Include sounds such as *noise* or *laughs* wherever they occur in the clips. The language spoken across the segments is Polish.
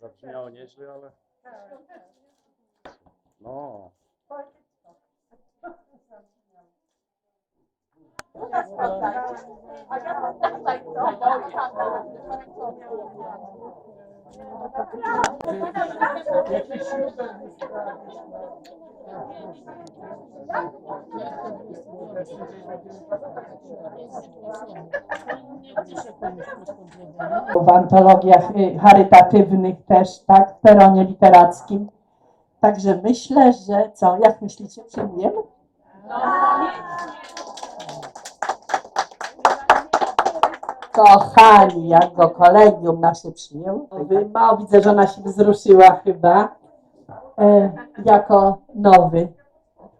Zabrzmiało nieźle, ale... No. W antologiach y, charytatywnych też, tak, w peronie literackim. Także myślę, że co, jak myślicie, przyjmujemy? Kochani, jak go kolegium nasze przyjęło. Mało widzę, że ona się wzruszyła chyba e, jako nowy.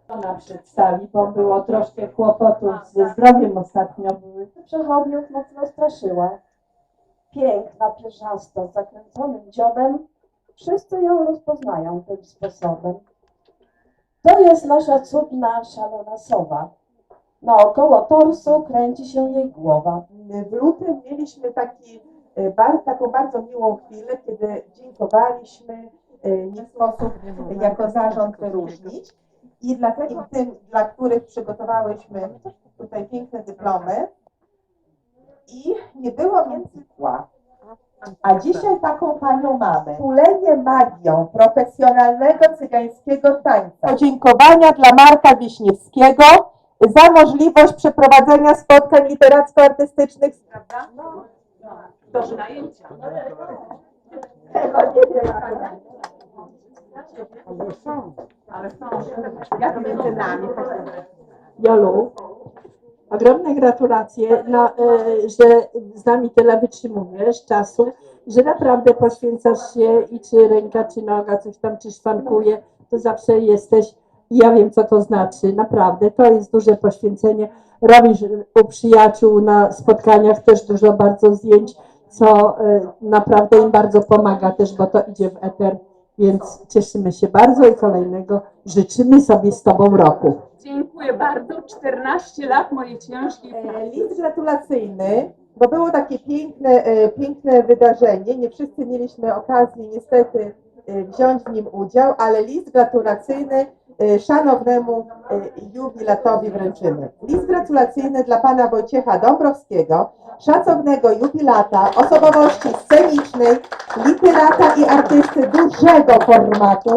Ona przedstawi, bo było troszkę kłopotów ze zdrowiem ostatnio były. przechodniów mocno straszyła. Piękna, pierzasta, z zakręconym dziobem. Wszyscy ją rozpoznają tym sposobem. To jest nasza cudna, szalona sowa. Naokoło torsu kręci się jej głowa. W lutym mieliśmy taki, e, bar, taką bardzo miłą chwilę, kiedy dziękowaliśmy, nie sposób jako zarząd wyróżnić. I dla takich tym, dla których przygotowałyśmy tutaj piękne dyplomy i nie było więcej tła. A dzisiaj taką panią mamy. Tulenie magią profesjonalnego cygańskiego tańca. Podziękowania dla Marka Wiśniewskiego za możliwość przeprowadzenia spotkań literacko-artystycznych. Prawda? Do najęcia. Tego nie wiem. Ale są. Jak między nami. Jolu, ogromne gratulacje, no, e, że z nami tyle wytrzymujesz czasu, że naprawdę poświęcasz się i czy ręka, czy noga coś tam ci szwankuje, to zawsze jesteś. Ja wiem, co to znaczy, naprawdę. To jest duże poświęcenie. Robisz u przyjaciół na spotkaniach też dużo bardzo zdjęć, co e, naprawdę im bardzo pomaga też, bo to idzie w eter. Więc cieszymy się bardzo i kolejnego życzymy sobie z Tobą roku. Dziękuję bardzo. 14 lat mojej ciężkiej E, pracy. List gratulacyjny, bo było takie piękne, e, piękne wydarzenie. Nie wszyscy mieliśmy okazji niestety wziąć w nim udział, ale list gratulacyjny szanownemu e, jubilatowi wręczymy. List gratulacyjny dla pana Wojciecha Dąbrowskiego, szacownego jubilata, osobowości scenicznej, literata i artysty dużego formatu,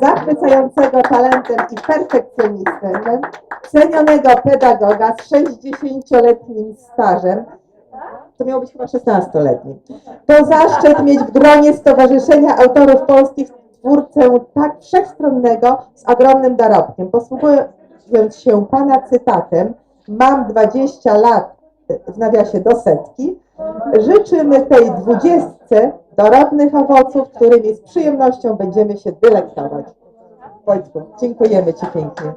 zachwycającego talentem i perfekcjonizmem, cenionego pedagoga z 60-letnim stażem, to miało być chyba 16-letnim. To zaszczyt mieć w gronie Stowarzyszenia Autorów Polskich twórcę tak wszechstronnego z ogromnym dorobkiem. Posługując się Pana cytatem, mam 20 lat, w nawiasie do setki, życzymy tej dwudziestce dorodnych owoców, którymi z przyjemnością będziemy się delektować. Wojtku, dziękujemy Ci pięknie.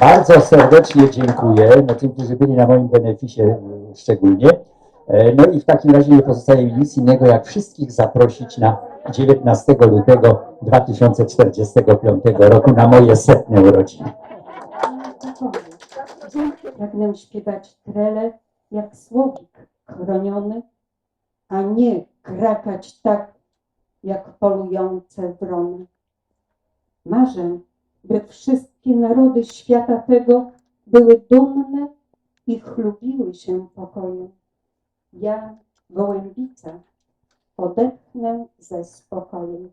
Bardzo serdecznie dziękuję, no tym, którzy byli na moim beneficie szczególnie. E, No i w takim razie nie pozostaje mi nic innego, jak wszystkich zaprosić na 19 lutego 2045 roku na moje setne urodziny. Pragnę śpiewać trele jak słowik chroniony, a nie krakać tak jak polujące wrony. Marzę, by wszystkie narody świata tego były dumne i chlubiły się pokojem. Ja, gołębica, odetchnę ze spokojem.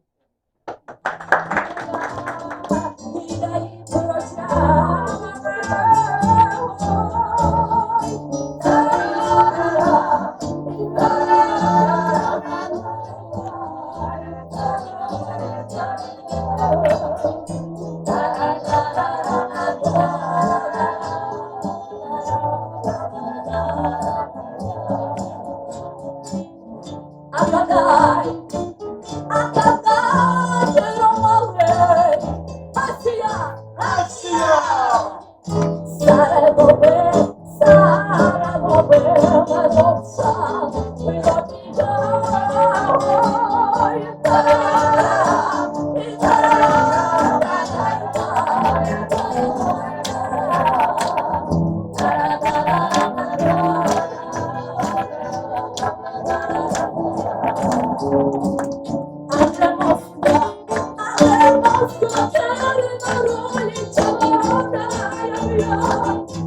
Z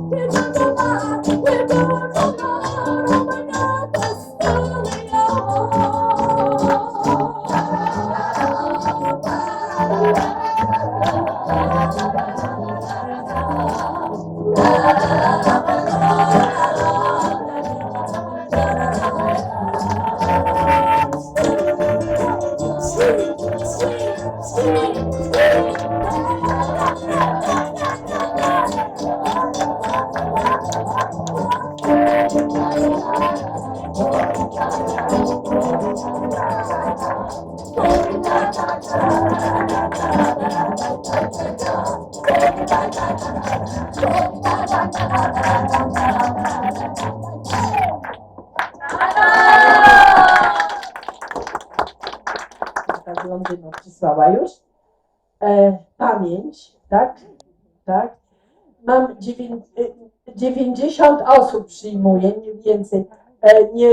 osób przyjmuję, nie więcej. E, nie,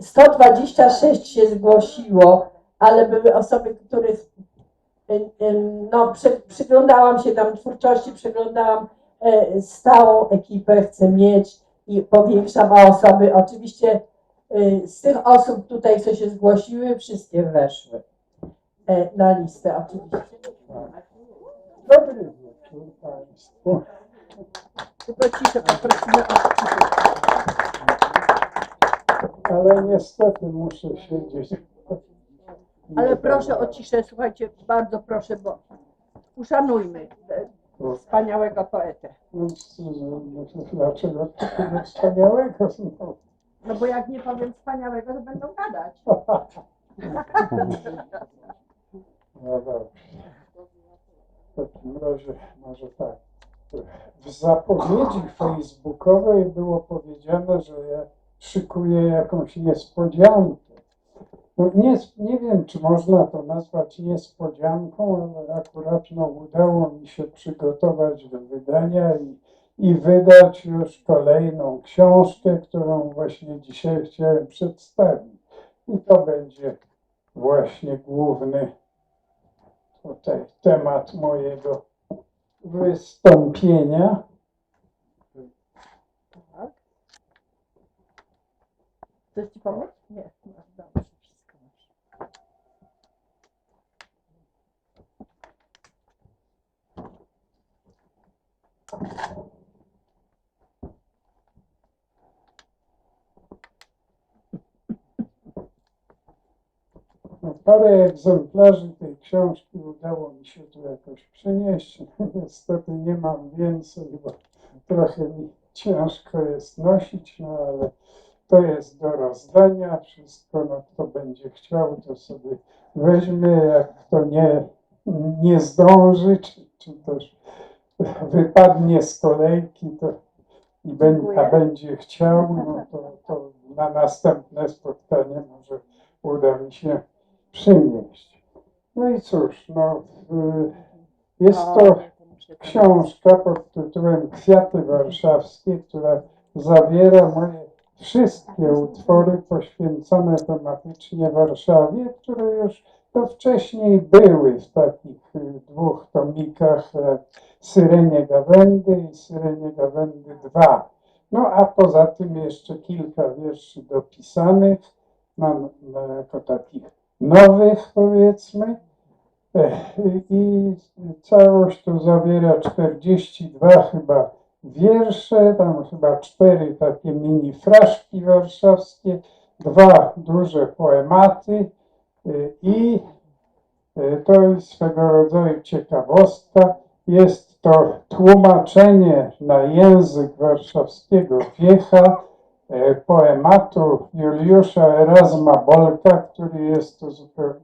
126 się zgłosiło, ale były osoby, których e, e, no, przy, przyglądałam się tam twórczości, przyglądałam stałą ekipę, chcę mieć i powiększam osoby. Oczywiście z tych osób tutaj, co się zgłosiły, wszystkie weszły na listę oczywiście. Dobry wieczór Państwu. Tylko ciszę poprosimy o Ale niestety muszę siedzieć. Ale proszę o ciszę, słuchajcie, bardzo proszę, bo uszanujmy e, wspaniałego poetę. No, Dlaczego wspaniałego znowu? No bo jak nie powiem wspaniałego, to będą gadać. *laughs* No dobrze. W takim razie może tak. W zapowiedzi facebookowej było powiedziane, że ja szykuję jakąś niespodziankę. No nie, nie wiem, czy można to nazwać niespodzianką, ale akurat no, udało mi się przygotować do wydania i, i wydać już kolejną książkę, którą właśnie dzisiaj chciałem przedstawić. I to będzie właśnie główny tutaj temat mojego wystąpienia. Chcesz ci pomóc? Nie. Dobrze, wszystko masz. No, parę egzemplarzy tej książki udało mi się tu jakoś przenieść. *laughs* Niestety nie mam więcej, bo trochę mi ciężko jest nosić, no ale to jest do rozdania. Wszystko, no kto będzie chciał, to sobie weźmie. Jak kto nie, nie zdąży, czy, czy też wypadnie z kolejki, to i będzie, a będzie chciał, no to, to na następne spotkanie może uda mi się przynieść. No i cóż, no, y, jest to książka pod tytułem Kwiaty Warszawskie, która zawiera moje wszystkie utwory poświęcone tematycznie Warszawie, które już to wcześniej były w takich y, dwóch tomikach e, Syrenie Gawędy i Syrenie Gawędy 2. No a poza tym jeszcze kilka wierszy dopisanych, mam e, jako takich nowych powiedzmy. I całość tu zawiera 42 chyba wiersze, tam chyba cztery takie mini fraszki warszawskie, dwa duże poematy y, i y, to jest swego rodzaju ciekawostka. Jest to tłumaczenie na język warszawskiego wiecha poematu Juliusza Erasma Bolka, który jest tu,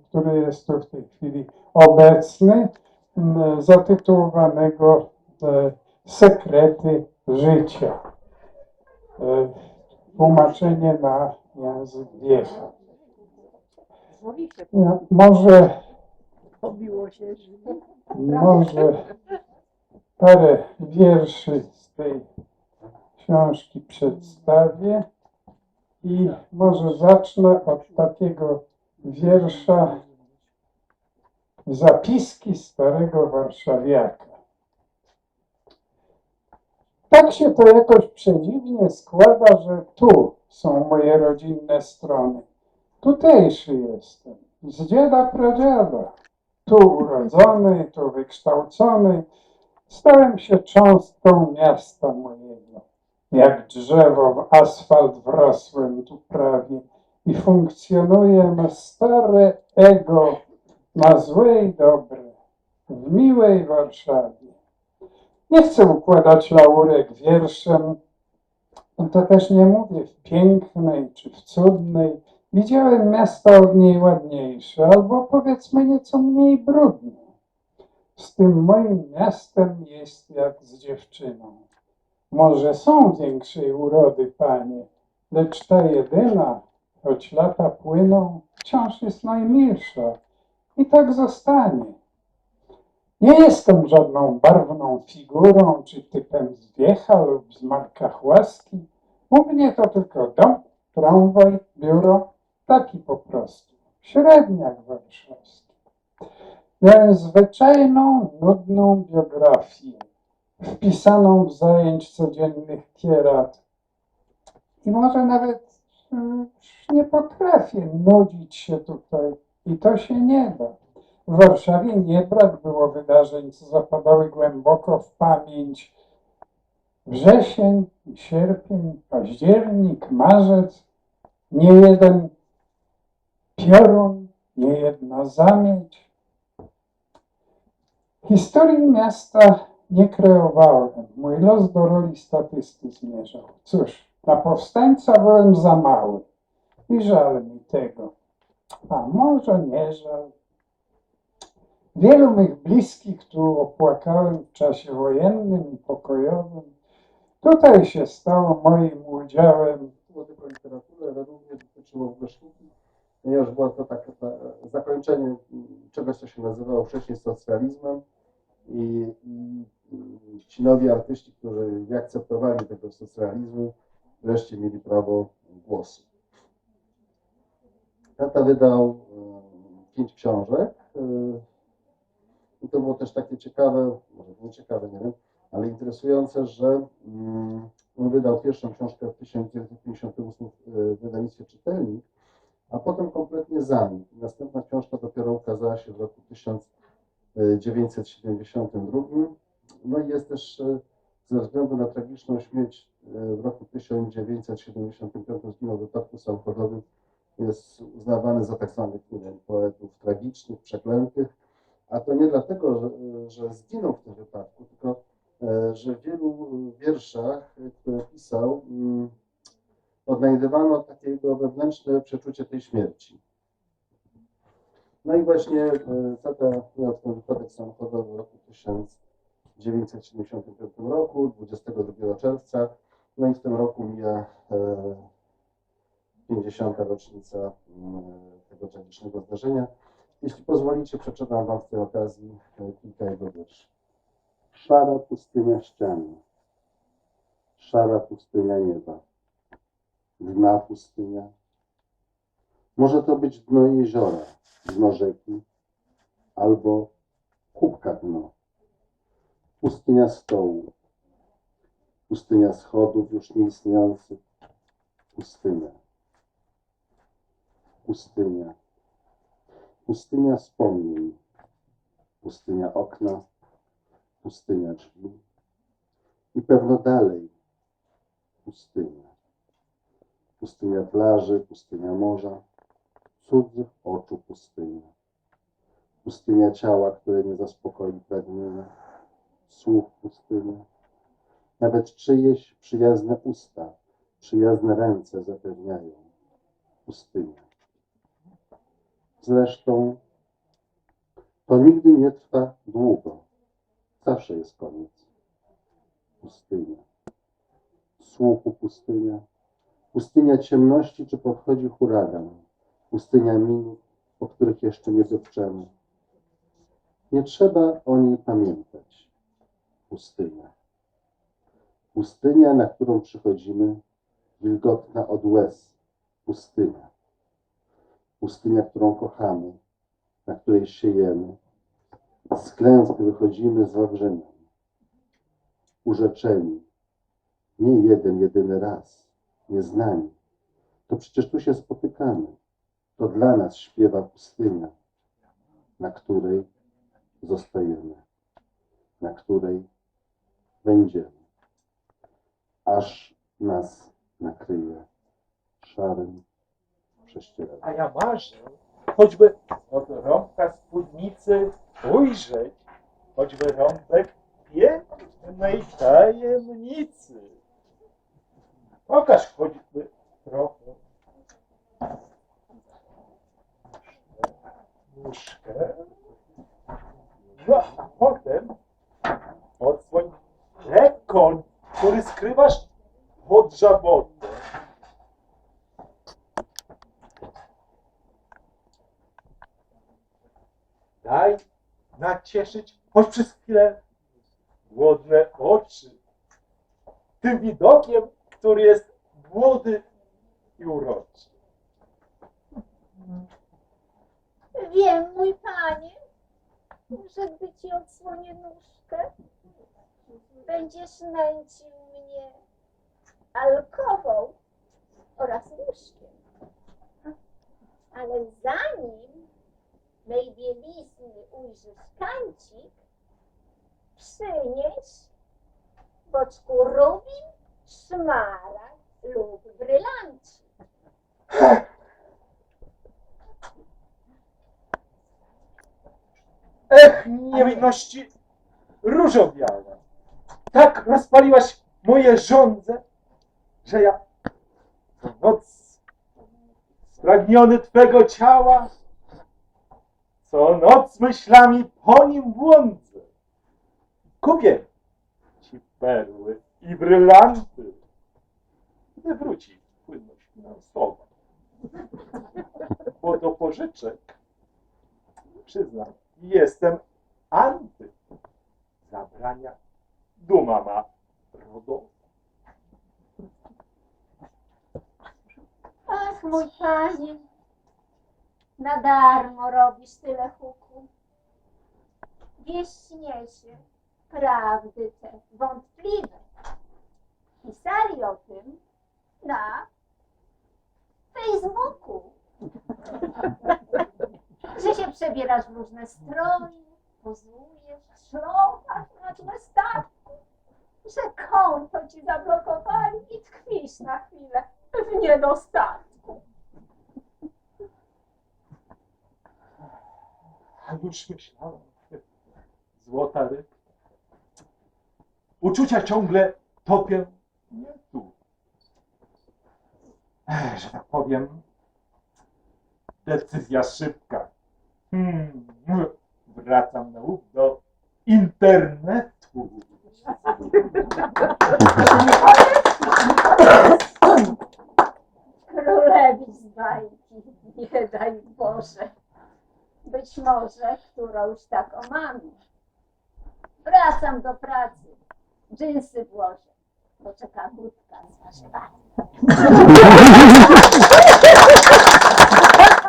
który jest tu w tej chwili obecny, zatytułowanego e, Sekrety życia. E, Tłumaczenie na język wiecha. No, może może parę wierszy z tej książki przedstawię i może zacznę od takiego wiersza Zapiski starego warszawiaka. Tak się to jakoś przedziwnie składa, że tu są moje rodzinne strony. Tutejszy jestem, z dziada pradziada. Tu urodzony, tu wykształcony, stałem się cząstką miasta mojego. Jak drzewo w asfalt wrosłem tu prawie i funkcjonuje stare ego na złe i dobre, w miłej Warszawie. Nie chcę układać laurek wierszem, to też nie mówię w pięknej czy w cudnej. Widziałem miasta od niej ładniejsze, albo powiedzmy nieco mniej brudne. Z tym moim miastem jest jak z dziewczyną. Może są większej urody, panie, lecz ta jedyna, choć lata płyną, wciąż jest najmilsza i tak zostanie. Nie jestem żadną barwną figurą czy typem z wiecha lub z markach łaski. U mnie to tylko dom, tramwaj, biuro, taki po prostu. Średniak warszawski. Miałem zwyczajną, nudną biografię, wpisaną w zajęć codziennych kierat. I może nawet mm, nie potrafię nudzić się tutaj i to się nie da. W Warszawie nie brak było wydarzeń, co zapadały głęboko w pamięć. Wrzesień, sierpień, październik, marzec, nie jeden piorun, nie jedna zamieć. Historii miasta nie kreowałem. Mój los do roli statysty zmierzał. Cóż, na powstańca byłem za mały i żal mi tego. A może nie żal. Wielu mych bliskich tu opłakałem w czasie wojennym i pokojowym. Tutaj się stało moim udziałem. tylko literaturę, ale również dotyczyło wrzeszki, ponieważ było to takie ta, zakończenie czegoś, co się nazywało wcześniej socjalizmem i, i ci nowi artyści, którzy nie akceptowali tego socjalizmu, wreszcie mieli prawo głosu. Tata wydał e, pięć książek. e, I to było też takie ciekawe, może nie ciekawe, nie wiem, ale interesujące, że mm, on wydał pierwszą książkę w 1958 w wydawnictwie Czytelnik, a potem kompletnie zamilkł. Następna książka dopiero ukazała się w roku 1972. No i jest też e, ze względu na tragiczną śmierć e, w roku 1975 zginął w wypadku samochodowym, jest uznawany za tak zwanych nie wiem, poetów tragicznych, przeklętych, a to nie dlatego, że, że zginął w tym wypadku, tylko e, że w wielu wierszach, które pisał, mm, odnajdywano takie jego wewnętrzne przeczucie tej śmierci. No i właśnie tata miał ten wypadek samochodowy w roku 1975 roku, 22 czerwca, no i w tym roku mija e, 50. rocznica mm, tego tragicznego zdarzenia. Jeśli pozwolicie, przeczytam Wam w tej okazji e, kilka jego wierszy. Szara pustynia ściany, szara pustynia nieba, dna pustynia. Może to być dno jeziora, dno rzeki, albo kubka dno. Pustynia stołu, pustynia schodów już nieistniejących, pustynia. Pustynia. Pustynia wspomnień, pustynia okna, pustynia drzwi i pewno dalej pustynia. Pustynia plaży, pustynia morza, cudzych oczu pustynia. Pustynia ciała, które nie zaspokoi pragnienia, słuch pustynia. Nawet czyjeś przyjazne usta, przyjazne ręce zapewniają pustynia. Zresztą to nigdy nie trwa długo. Zawsze jest koniec. Pustynia. Słuchu pustynia. Pustynia ciemności, czy podchodzi huragan. Pustynia minut, o których jeszcze nie dopczemy. Nie trzeba o niej pamiętać. Pustynia. Pustynia, na którą przychodzimy, wilgotna od łez. Pustynia pustynia, którą kochamy, na której siejemy, Z klęski wychodzimy z Wawrzynem. Urzeczeni. Nie jeden, jedyny raz. Nieznani. To przecież tu się spotykamy. To dla nas śpiewa pustynia, na której zostajemy, na której będziemy, aż nas nakryje szarym prześcieradłem. A ja marzę, choćby od rąbka spódnicy ujrzeć, choćby rąbek pięknej tajemnicy. Pokaż choćby trochę nóżkę, no a potem odsłoń rekon, który skrywasz pod żabotę. Daj nacieszyć choć przez chwilę głodne oczy tym widokiem, który jest młody i uroczy. Wiem, mój panie, że gdy ci odsłonię nóżkę, nęcił mnie alkową oraz łóżkiem. Ale zanim mej bielizny ujrzysz kancik, przynieś boczku rubin, szmara lub brylancik. Ech, niewinności różo biała. Tak rozpaliłaś moje żądze, że ja noc spragniony Twego ciała, co noc myślami po nim błądzę. Kupię Ci perły i brylanty, gdy wróci płynność finansowa. Bo do pożyczek, przyznam, jestem anty. Zabrania duma ma rodowa. Ach, mój panie, na darmo robisz tyle huku. Wieść niesie prawdy te wątpliwe. Pisali o tym na Facebooku. Że się przebierasz w różne stroje, pozujesz, szlochasz na tle statku, że konto ci zablokowali i tkwisz na chwilę w niedostatku. A już myślałem, złota ryb. Uczucia ciągle topię nie tu. Ech, że tak powiem, decyzja szybka. Hmm, wracam na łuk do internetu. Królewi z bajki, nie daj Boże. Być może którąś tak omami. Wracam do pracy. Dżinsy włożę, bo czeka budka z warzywami.